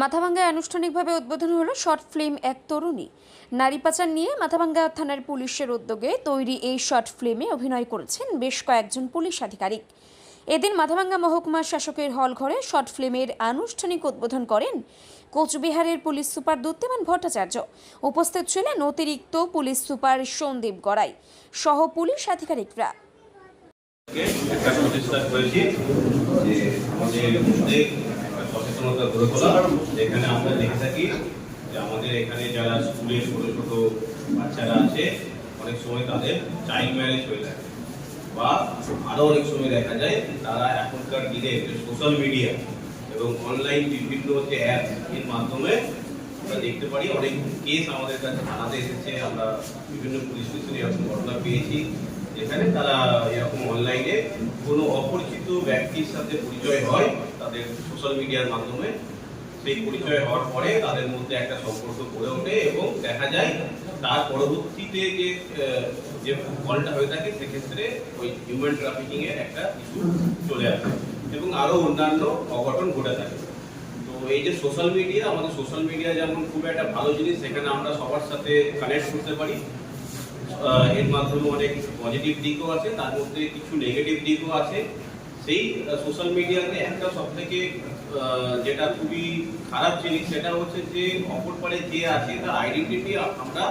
মাথাভাঙ্গায় আনুষ্ঠানিকভাবে উদ্বোধন হলো শর্ট ফিল্ম এক তরুণী। নারী পাচার নিয়ে মাথাভাঙ্গা থানার পুলিশের উদ্যোগে তৈরি এই শর্ট ফিল্মে অভিনয় করেছেন বেশ কয়েকজন পুলিশ আধিকারিক। এদিন মাথাভাঙ্গা মহকুমা শাসকের হল ঘরে শর্ট ফিল্মের আনুষ্ঠানিক উদ্বোধন করেন কোচবিহারের পুলিশ সুপার দত্তিমান ভট্টাচার্য। উপস্থিত ছিলেন অতিরিক্ত পুলিশ সুপার সন্দীপ গড়াই সহ পুলিশ আধিকারিকরা। একটা প্রচেষ্টা করেছি, যে আমাদের সচেতনতা গড়ে তোলা, যেখানে আমরা দেখে থাকি যে আমাদের এখানে যারা স্কুলে ছোট ছোট বাচ্চারা আছে, অনেক সময় তাদের চাইল্ড ম্যারেজ হয়ে থাকে। বা আরও অনেক সময় দেখা যায়, তারা এখনকার দিনে সোশ্যাল মিডিয়া এবং অনলাইন বিভিন্ন যে অ্যাপ এর মাধ্যমে আমরা দেখতে পারি, অনেক কেস আমাদের কাছে থানাতে এসেছে, আমরা বিভিন্ন পুলিশ স্টেশনে এরকম ঘটনা পেয়েছি, যেখানে তারা এরকম অনলাইনে কোনো অপরিচিত ব্যক্তির সাথে পরিচয় হয় তাদের সোশ্যাল মিডিয়ার মাধ্যমে সেই পরিচয় হওয়ার পরে তাদের মধ্যে একটা সম্পর্ক গড়ে ওঠে এবং দেখা যায় তার পরবর্তীতে যে যে ফলটা হয়ে থাকে, সেক্ষেত্রে ওই হিউম্যান ট্রাফিকিং এর একটা ইস্যু চলে আসে এবং আরও অন্যান্য অঘটন ঘটে থাকে। তো এই যে সোশ্যাল মিডিয়া আমাদের সোশ্যাল মিডিয়া যেমন খুব একটা ভালো জিনিস, সেখানে আমরা সবার সাথে কানেক্ট করতে পারি। এর মাধ্যমে অনেক পজিটিভ দিকও আছে, তার মধ্যে কিছু নেগেটিভ দিকও আছে। সেই সোশ্যাল মিডিয়াতে একটা সব থেকে যেটা খুবই খারাপ জিনিস, সেটা হচ্ছে যে অপর পারে যে আছে, তার আইডেন্টিটি আমরা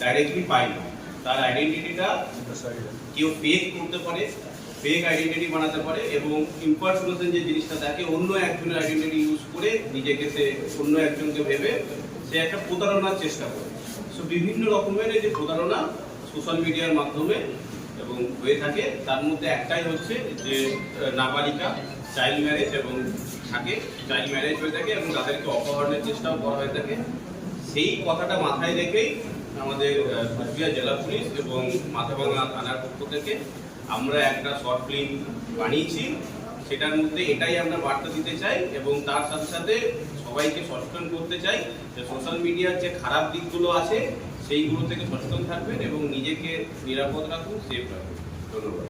ডাইরেক্টলি পাই না। তার আইডেন্টিটিটা কেউ ফেক করতে পারে ফেক আইডেন্টিটি বানাতে পারে এবং ইম্পার্সোনেশন যে জিনিসটা থাকে অন্য একজনের আইডেন্টিটি ইউজ করে নিজেকে সে অন্য একজনকে ভেবে সে একটা প্রতারণার চেষ্টা করে। সো বিভিন্ন রকমের এই যে প্রতারণা সোশ্যাল মিডিয়ার মাধ্যমে এবং হয়ে থাকে, তার মধ্যে একটাই হচ্ছে যে নাবালিকা চাইল্ড ম্যারেজ এবং থাকে চাইল্ড ম্যারেজ হয়ে থাকে এবং তাদেরকে অপহরণের চেষ্টাও করা হয়ে থাকে। সেই কথাটা মাথায় রেখেই আমাদের কুচবিহার জেলা পুলিশ এবং মাথাভাঙা থানার পক্ষ থেকে আমরা একটা শর্ট ফিল্ম বানিয়েছি। সেটার মধ্যে এটাই আমরা বার্তা দিতে চাই এবং তার সাথে সাথে সবাইকে সচেতন করতে চাই যে সোশ্যাল মিডিয়ার যে খারাপ দিকগুলো আছে সেইগুলো থেকে সচেতন থাকবেন এবং নিজেকে নিরাপদ রাখুন সেফ রাখুন। ধন্যবাদ।